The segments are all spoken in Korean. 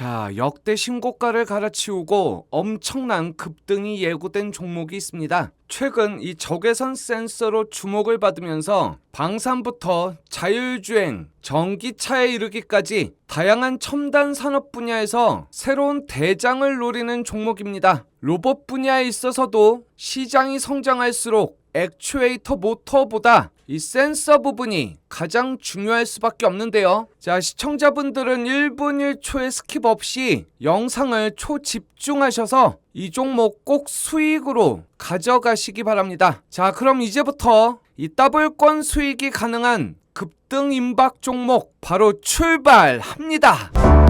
자, 역대 신고가를 갈아치우고 엄청난 급등이 예고된 종목이 있습니다. 최근 이 적외선 센서로 주목을 받으면서 방산부터 자율주행, 전기차에 이르기까지 다양한 첨단 산업 분야에서 새로운 대장을 노리는 종목입니다. 로봇 분야에 있어서도 시장이 성장할수록 액추에이터 모터보다 이 센서 부분이 가장 중요할 수밖에 없는데요. 자, 시청자분들은 1분 1초의 스킵 없이 영상을 초집중하셔서 이 종목 꼭 수익으로 가져가시기 바랍니다. 자, 그럼 이제부터 이 더블권 수익이 가능한 급등 임박 종목 바로 출발합니다.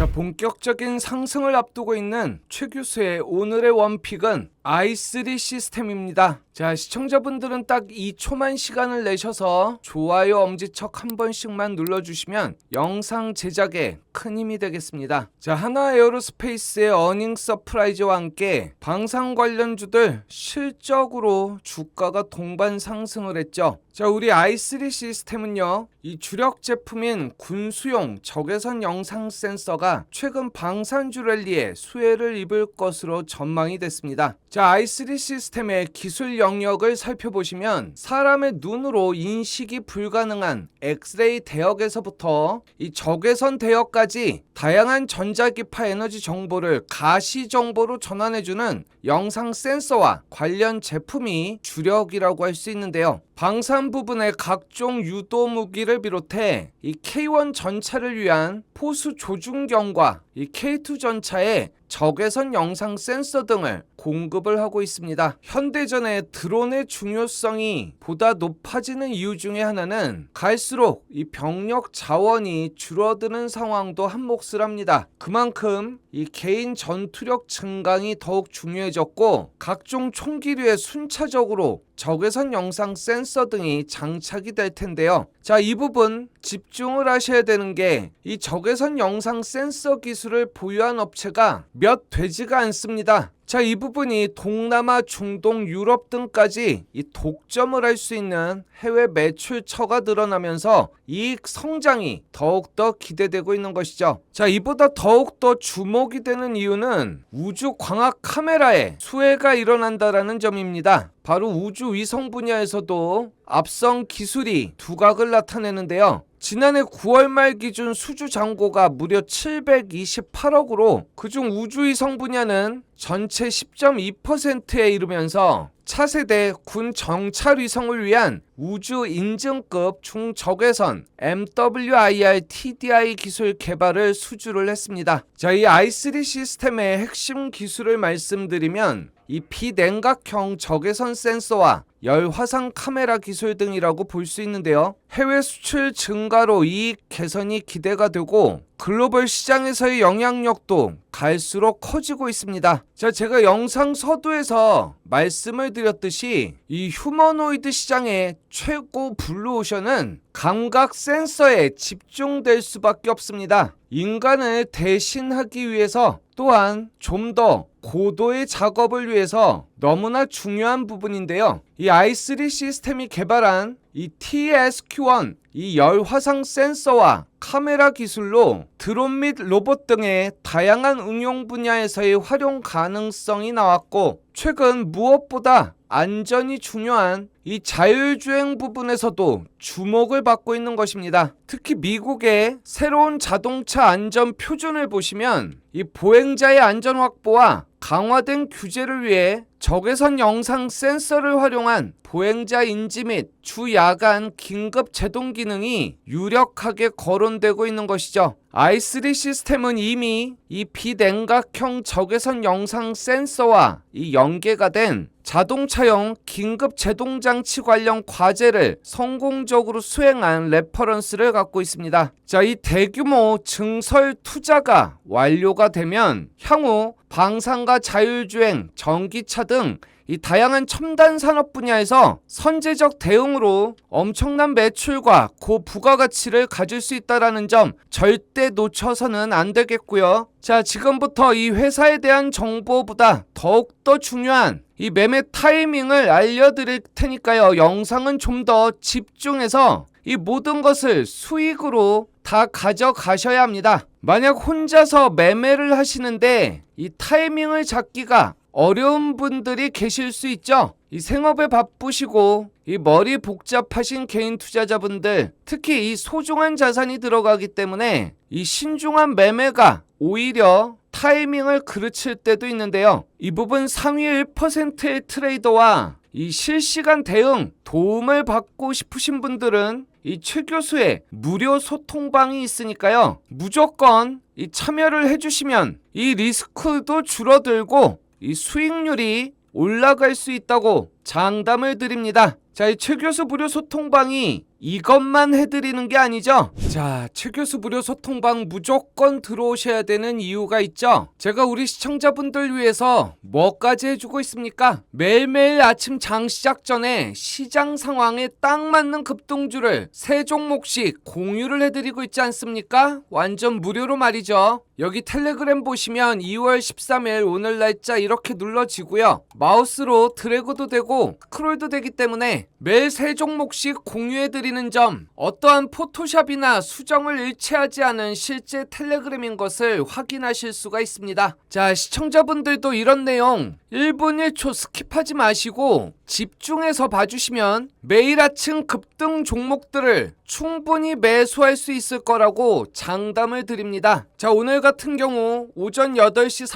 자, 본격적인 상승을 앞두고 있는 최 교수의 오늘의 원픽은 i3 시스템입니다. 자, 시청자분들은 딱 2초만 시간을 내셔서 좋아요 엄지척 한 번씩만 눌러주시면 영상 제작에 큰 힘이 되겠습니다. 자, 하나 에어로스페이스의 어닝 서프라이즈와 함께 방산 관련주들 실적으로 주가가 동반 상승을 했죠. 자, 우리 i3 시스템은요, 이 주력 제품인 군수용 적외선 영상 센서가 최근 방산주 랠리에 수혜를 입을 것으로 전망이 됐습니다. 자, i3 시스템의 기술 영역을 살펴보시면 사람의 눈으로 인식이 불가능한 엑스레이 대역에서부터 이 적외선 대역까지 다양한 전자기파 에너지 정보를 가시 정보로 전환해주는 영상 센서와 관련 제품이 주력이라고 할 수 있는데요. 방산 부분의 각종 유도 무기를 비롯해 이 K1 전차를 위한 포수 조준경과 이 K2 전차의 적외선 영상 센서 등을 공급을 하고 있습니다. 현대전의 드론의 중요성이 보다 높아지는 이유 중에 하나는 갈수록 이 병력 자원이 줄어드는 상황도 한몫을 합니다. 그만큼 이 개인 전투력 증강이 더욱 중요해졌고 각종 총기류에 순차적으로 적외선 영상 센서 등이 장착이 될 텐데요. 자, 이 부분 집중을 하셔야 되는 게 이 적외선 영상 센서 기술을 보유한 업체가 몇 되지가 않습니다. 자, 이 부분이 동남아, 중동, 유럽 등까지 이 독점을 할 수 있는 해외 매출처가 늘어나면서 이익 성장이 더욱더 기대되고 있는 것이죠. 자, 이보다 더욱더 주목이 되는 이유는 우주 광학 카메라에 수혜가 일어난다라는 점입니다. 바로 우주 위성 분야에서도 앞선 기술이 두각을 나타내는데요. 지난해 9월 말 기준 수주 잔고가 무려 728억으로 그중 우주위성 분야는 전체 10.2%에 이르면서 차세대 군 정찰 위성을 위한 우주 인증급 중적외선 MWIR TDI 기술 개발을 수주를 했습니다. 자, 이 i3 시스템의 핵심 기술을 말씀드리면 이 비냉각형 적외선 센서와 열 화상 카메라 기술 등이라고 볼 수 있는데요. 해외 수출 증가로 이익 개선이 기대가 되고 글로벌 시장에서의 영향력도 갈수록 커지고 있습니다. 자, 제가 영상 서두에서 말씀을 드렸듯이 이 휴머노이드 시장의 최고 블루오션은 감각 센서에 집중될 수밖에 없습니다. 인간을 대신하기 위해서 또한 좀 더 고도의 작업을 위해서 너무나 중요한 부분인데요. 이 i3 시스템이 개발한 이 TSQ1 이 열화상 센서와 카메라 기술로 드론 및 로봇 등의 다양한 응용 분야에서의 활용 가능성이 나왔고 최근 무엇보다 안전이 중요한 이 자율주행 부분에서도 주목을 받고 있는 것입니다. 특히 미국의 새로운 자동차 안전 표준을 보시면 이 보행자의 안전 확보와 강화된 규제를 위해 적외선 영상 센서를 활용한 보행자 인지 및 주야간 긴급 제동 기능이 유력하게 거론되고 있는 것이죠. i3 시스템은 이미 이 비냉각형 적외선 영상 센서와 이 연계가 된 자동차용 긴급 제동 장치 관련 과제를 성공적으로 수행한 레퍼런스를 갖고 있습니다. 자, 이 대규모 증설 투자가 완료가 되면 향후 방산과 자율주행, 전기차 등 이 다양한 첨단 산업 분야에서 선제적 대응으로 엄청난 매출과 고부가가치를 가질 수 있다라는 점 절대 놓쳐서는 안 되겠고요. 자, 지금부터 이 회사에 대한 정보보다 더욱더 중요한 이 매매 타이밍을 알려드릴 테니까요. 영상은 좀 더 집중해서 이 모든 것을 수익으로 다 가져가셔야 합니다. 만약 혼자서 매매를 하시는데 이 타이밍을 잡기가 어려운 분들이 계실 수 있죠. 이 생업에 바쁘시고 이 머리 복잡하신 개인 투자자분들 특히 이 소중한 자산이 들어가기 때문에 이 신중한 매매가 오히려 타이밍을 그르칠 때도 있는데요. 이 부분 상위 1%의 트레이더와 이 실시간 대응 도움을 받고 싶으신 분들은 이 최 교수의 무료 소통방이 있으니까요. 무조건 이 참여를 해주시면 이 리스크도 줄어들고 이 수익률이 올라갈 수 있다고 장담을 드립니다. 자, 이 최 교수 무료 소통방이 이것만 해드리는 게 아니죠. 자, 최 교수 무료 소통방 무조건 들어오셔야 되는 이유가 있죠. 제가 우리 시청자분들 위해서 뭐까지 해주고 있습니까? 매일매일 아침 장 시작 전에 시장 상황에 딱 맞는 급등주를 세 종목씩 공유를 해드리고 있지 않습니까? 완전 무료로 말이죠. 여기 텔레그램 보시면 2월 13일 오늘 날짜 이렇게 눌러지고요. 마우스로 드래그도 되고 스크롤도 되기 때문에 매일 세 종목씩 공유해드리는 점 어떠한 포토샵이나 수정을 일치하지 않은 실제 텔레그램인 것을 확인하실 수가 있습니다. 자 시청자분들도 이런 내용 1분 1초 스킵하지 마시고 집중해서 봐주시면 매일 아침 급등 종목들을 충분히 매수할 수 있을 거라고 장담을 드립니다. 자, 오늘 같은 경우 오전 8시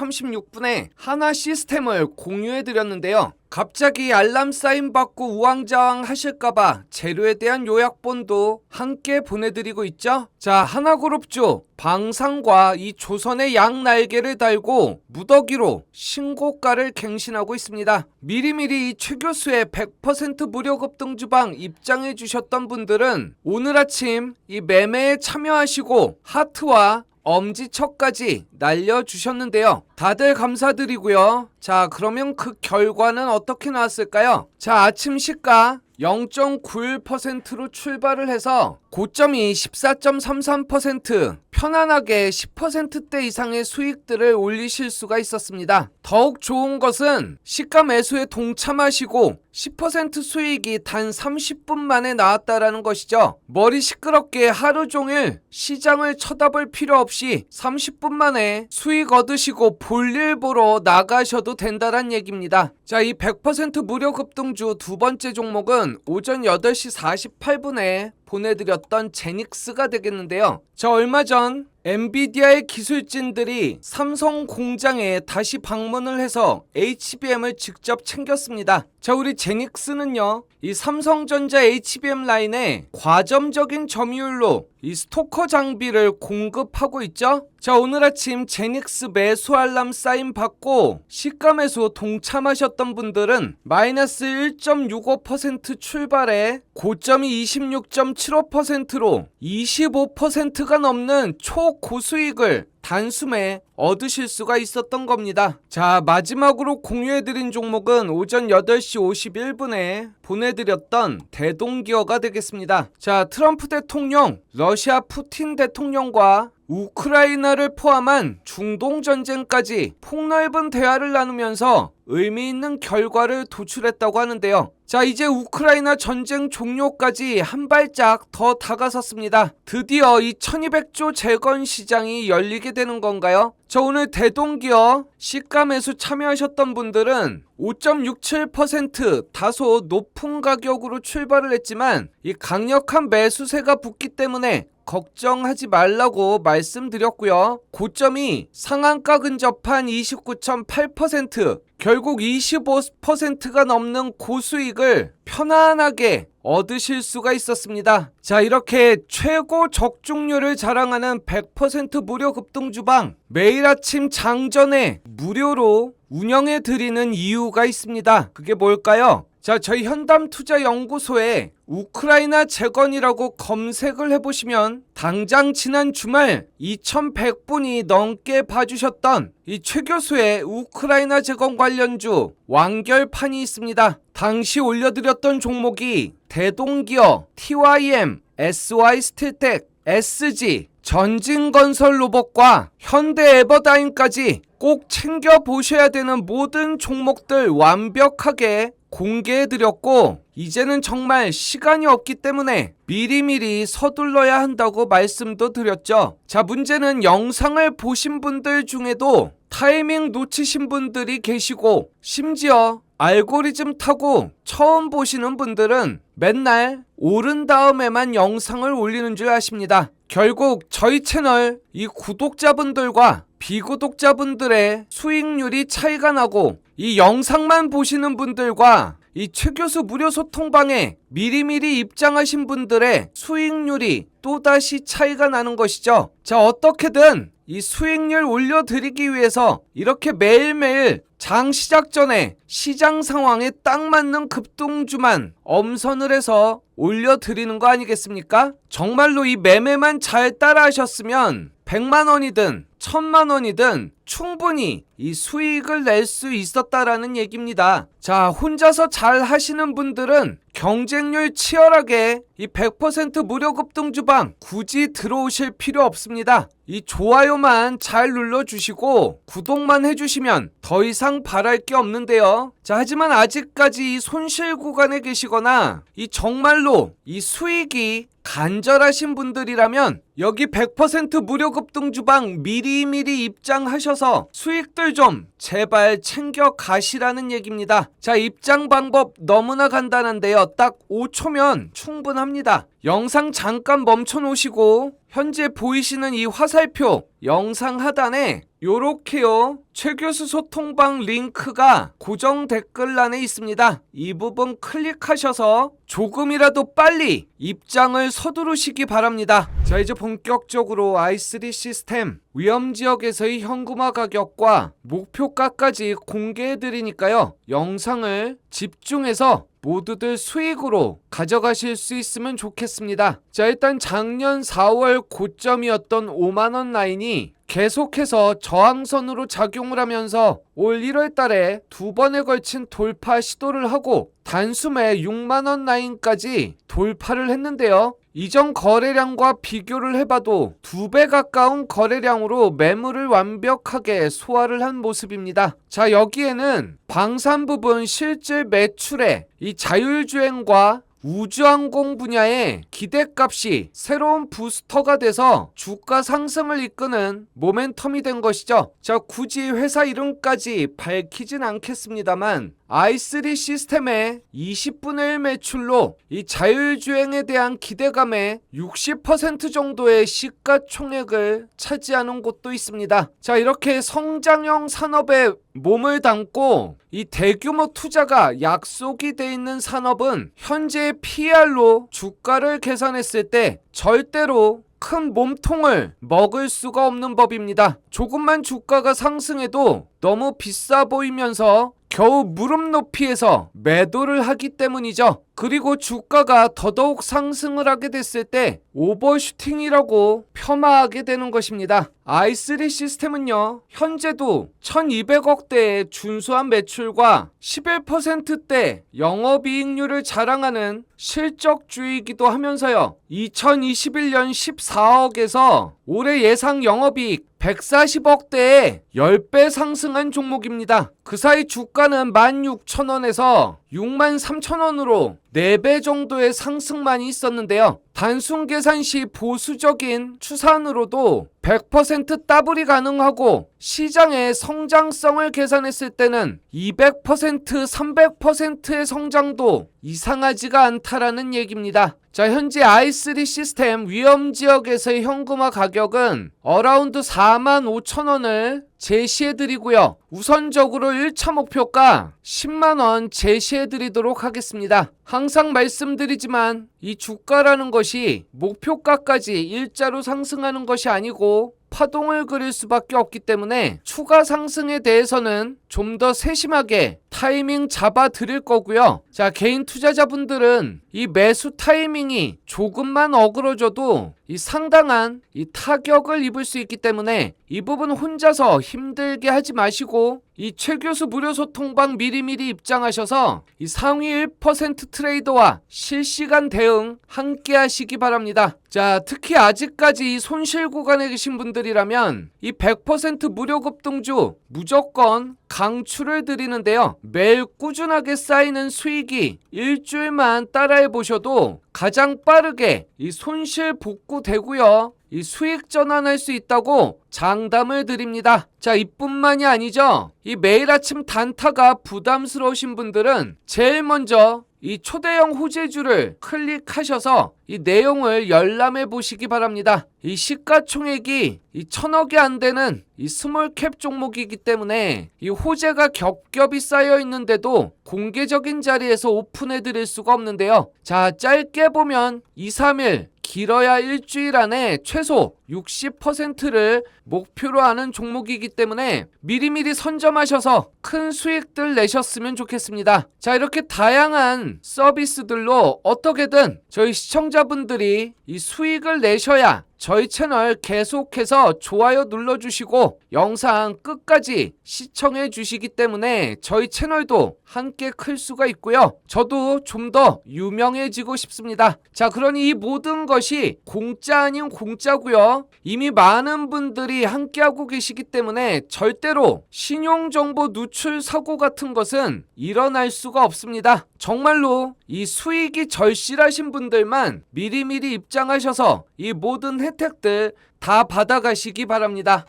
36분에 하나 시스템을 공유해 드렸는데요. 갑자기 알람 사인 받고 우왕좌왕 하실까봐 재료에 대한 요약본도 함께 보내드리고 있죠. 자, 하나그룹주 방상과 이 조선의 양 날개를 달고 무더기로 신고가를 갱신하고 있습니다. 미리미리 이 최 교수의 100% 무료 급등 주방 입장해 주셨던 분들은 오늘 아침 이 매매에 참여하시고 하트와 엄지척까지 날려주셨는데요. 다들 감사드리고요. 자, 그러면 그 결과는 어떻게 나왔을까요? 자, 아침 시가 0.91%로 출발을 해서 고점이 14.33% 편안하게 10%대 이상의 수익들을 올리실 수가 있었습니다. 더욱 좋은 것은 시가 매수에 동참하시고 10% 수익이 단 30분 만에 나왔다라는 것이죠. 머리 시끄럽게 하루 종일 시장을 쳐다볼 필요 없이 30분 만에 수익 얻으시고 볼일 보러 나가셔도 된다는 얘기입니다. 자, 이 100% 무료 급등주 두 번째 종목은 오전 8시 48분에 보내드렸던 제닉스가 되겠는데요. 저 얼마 전 엔비디아의 기술진들이 삼성 공장에 다시 방문을 해서 HBM을 직접 챙겼습니다. 자, 우리 제닉스는요, 이 삼성전자 HBM 라인에 과점적인 점유율로 이 스토커 장비를 공급하고 있죠? 자, 오늘 아침 제닉스 매수 알람 사인 받고 시가 매수 동참하셨던 분들은 마이너스 1.65% 출발에 고점이 26.75%로 25%가 넘는 초 고수익을 단숨에 얻으실 수가 있었던 겁니다. 자, 마지막으로 공유해드린 종목은 오전 8시 51분에 보내드렸던 대동기어가 되겠습니다. 자, 트럼프 대통령, 러시아 푸틴 대통령과 우크라이나를 포함한 중동 전쟁까지 폭넓은 대화를 나누면서 의미 있는 결과를 도출했다고 하는데요. 자, 이제 우크라이나 전쟁 종료까지 한 발짝 더 다가섰습니다. 드디어 이 1200조 재건 시장이 열리게 되는 건가요? 저 오늘 대동기어 시가 매수 참여하셨던 분들은 5.67% 다소 높은 가격으로 출발을 했지만 이 강력한 매수세가 붙기 때문에 걱정하지 말라고 말씀드렸고요. 고점이 상한가 근접한 29.8% 결국 25%가 넘는 고수익을 편안하게 얻으실 수가 있었습니다. 자, 이렇게 최고 적중률을 자랑하는 100% 무료 급등 주방 매일 아침 장전에 무료로 운영해 드리는 이유가 있습니다. 그게 뭘까요? 자, 저희 현담 투자 연구소에 우크라이나 재건이라고 검색을 해보시면 당장 지난 주말 2100분이 넘게 봐주셨던 이 최 교수의 우크라이나 재건 관련주 완결판이 있습니다. 당시 올려드렸던 종목이 대동기어, TYM, SY 스틸텍, SG, 전진건설 로봇과 현대 에버다임까지 꼭 챙겨 보셔야 되는 모든 종목들 완벽하게 공개해드렸고, 이제는 정말 시간이 없기 때문에 미리미리 서둘러야 한다고 말씀도 드렸죠. 자, 문제는 영상을 보신 분들 중에도 타이밍 놓치신 분들이 계시고, 심지어 알고리즘 타고 처음 보시는 분들은 맨날 오른 다음에만 영상을 올리는 줄 아십니다. 결국 저희 채널 이 구독자분들과 비구독자분들의 수익률이 차이가 나고 이 영상만 보시는 분들과 이 최 교수 무료 소통방에 미리미리 입장하신 분들의 수익률이 또다시 차이가 나는 것이죠. 자, 어떻게든 이 수익률 올려드리기 위해서 이렇게 매일매일 장 시작 전에 시장 상황에 딱 맞는 급등주만 엄선을 해서 올려드리는 거 아니겠습니까? 정말로 이 매매만 잘 따라 하셨으면 100만 원이든 1000만 원이든 충분히 이 수익을 낼 수 있었다라는 얘기입니다. 자, 혼자서 잘 하시는 분들은 경쟁률 치열하게 이 100% 무료 급등 주방 굳이 들어오실 필요 없습니다. 이 좋아요만 잘 눌러주시고 구독만 해주시면 더 이상 바랄 게 없는데요. 자, 하지만 아직까지 이 손실 구간에 계시거나 이 정말로 이 수익이 간절하신 분들이라면 여기 100% 무료 급등 주방 미리미리 입장하셔서 수익들 좀 제발 챙겨 가시라는 얘기입니다. 자, 입장 방법 너무나 간단한데요. 딱 5초면 충분합니다. 영상 잠깐 멈춰 놓으시고 현재 보이시는 이 화살표 영상 하단에 요렇게요. 최 교수 소통방 링크가 고정 댓글란에 있습니다. 이 부분 클릭하셔서 조금이라도 빨리 입장을 서두르시기 바랍니다. 자, 이제 본격적으로 i3 시스템 위험 지역에서의 현금화 가격과 목표가까지 공개해 드리니까요. 영상을 집중해서 모두들 수익으로 가져가실 수 있으면 좋겠습니다. 자, 일단 작년 4월 고점이었던 5만원 라인이 계속해서 저항선으로 작용을 하면서 올 1월 달에 두 번에 걸친 돌파 시도를 하고 단숨에 6만원 라인까지 돌파를 했는데요. 이전 거래량과 비교를 해봐도 두 배 가까운 거래량으로 매물을 완벽하게 소화를 한 모습입니다. 자, 여기에는 방산 부분 실질 매출에 이 자율주행과 우주항공 분야의 기대값이 새로운 부스터가 돼서 주가 상승을 이끄는 모멘텀이 된 것이죠. 자, 굳이 회사 이름까지 밝히진 않겠습니다만 i3 시스템의 20분의 1 매출로 이 자율주행에 대한 기대감에 60% 정도의 시가총액을 차지하는 곳도 있습니다. 자, 이렇게 성장형 산업에 몸을 담고 이 대규모 투자가 약속이 돼 있는 산업은 현재의 PR로 주가를 계산했을 때 절대로 큰 몸통을 먹을 수가 없는 법입니다. 조금만 주가가 상승해도 너무 비싸 보이면서 겨우 무릎 높이에서 매도를 하기 때문이죠. 그리고 주가가 더더욱 상승을 하게 됐을 때 오버슈팅이라고 폄하하게 되는 것입니다. i3 시스템은요, 현재도 1200억대의 준수한 매출과 11%대 영업이익률을 자랑하는 실적주이기도 하면서요, 2021년 14억에서 올해 예상 영업이익 140억대에 10배 상승한 종목입니다. 그 사이 주가는 16,000원에서 63,000원으로 4배 정도의 상승만이 있었는데요. 단순 계산 시 보수적인 추산으로도 100% 더블이 가능하고 시장의 성장성을 계산했을 때는 200% 300%의 성장도 이상하지가 않다라는 얘기입니다. 자, 현재 i3 시스템 위험 지역에서의 현금화 가격은 어라운드 4만 5천 원을 제시해 드리고요. 우선적으로 1차 목표가 10만 원 제시해 드리도록 하겠습니다. 항상 말씀드리지만 이 주가라는 것이 목표가까지 일자로 상승하는 것이 아니고 파동을 그릴 수밖에 없기 때문에 추가 상승에 대해서는 좀 더 세심하게 타이밍 잡아 드릴 거고요. 자, 개인 투자자분들은 이 매수 타이밍이 조금만 어그러져도 이 상당한 이 타격을 입을 수 있기 때문에 이 부분 혼자서 힘들게 하지 마시고 이 최 교수 무료 소통방 미리미리 입장하셔서 이 상위 1% 트레이더와 실시간 대응 함께 하시기 바랍니다. 자, 특히 아직까지 이 손실 구간에 계신 분들이라면 이 100% 무료 급등주 무조건 강추를 드리는데요. 매일 꾸준하게 쌓이는 수익이 일주일만 따라해 보셔도 가장 빠르게 이 손실 복구 되고요. 이 수익 전환할 수 있다고 장담을 드립니다. 자, 이뿐만이 아니죠. 이 매일 아침 단타가 부담스러우신 분들은 제일 먼저 이 초대형 호재주를 클릭하셔서 이 내용을 열람해 보시기 바랍니다. 이 시가총액이 이 천억이 안 되는 이 스몰캡 종목이기 때문에 이 호재가 겹겹이 쌓여 있는데도 공개적인 자리에서 오픈해 드릴 수가 없는데요. 자, 짧게 보면 2, 3일 길어야 일주일 안에 최소 60%를 목표로 하는 종목이기 때문에 미리미리 선점하셔서 큰 수익들 내셨으면 좋겠습니다. 자, 이렇게 다양한 서비스들로 어떻게든 저희 시청자분들이 이 수익을 내셔야 저희 채널 계속해서 좋아요 눌러주시고 영상 끝까지 시청해 주시기 때문에 저희 채널도 함께 클 수가 있고요. 저도 좀 더 유명해지고 싶습니다. 자, 그러니 이 모든 것이 공짜 아닌 공짜고요. 이미 많은 분들이 함께하고 계시기 때문에 절대로 신용정보 누출 사고 같은 것은 일어날 수가 없습니다. 정말로 이 수익이 절실하신 분들만 미리미리 입장하셔서 이 모든 혜택들 다 받아가시기 바랍니다.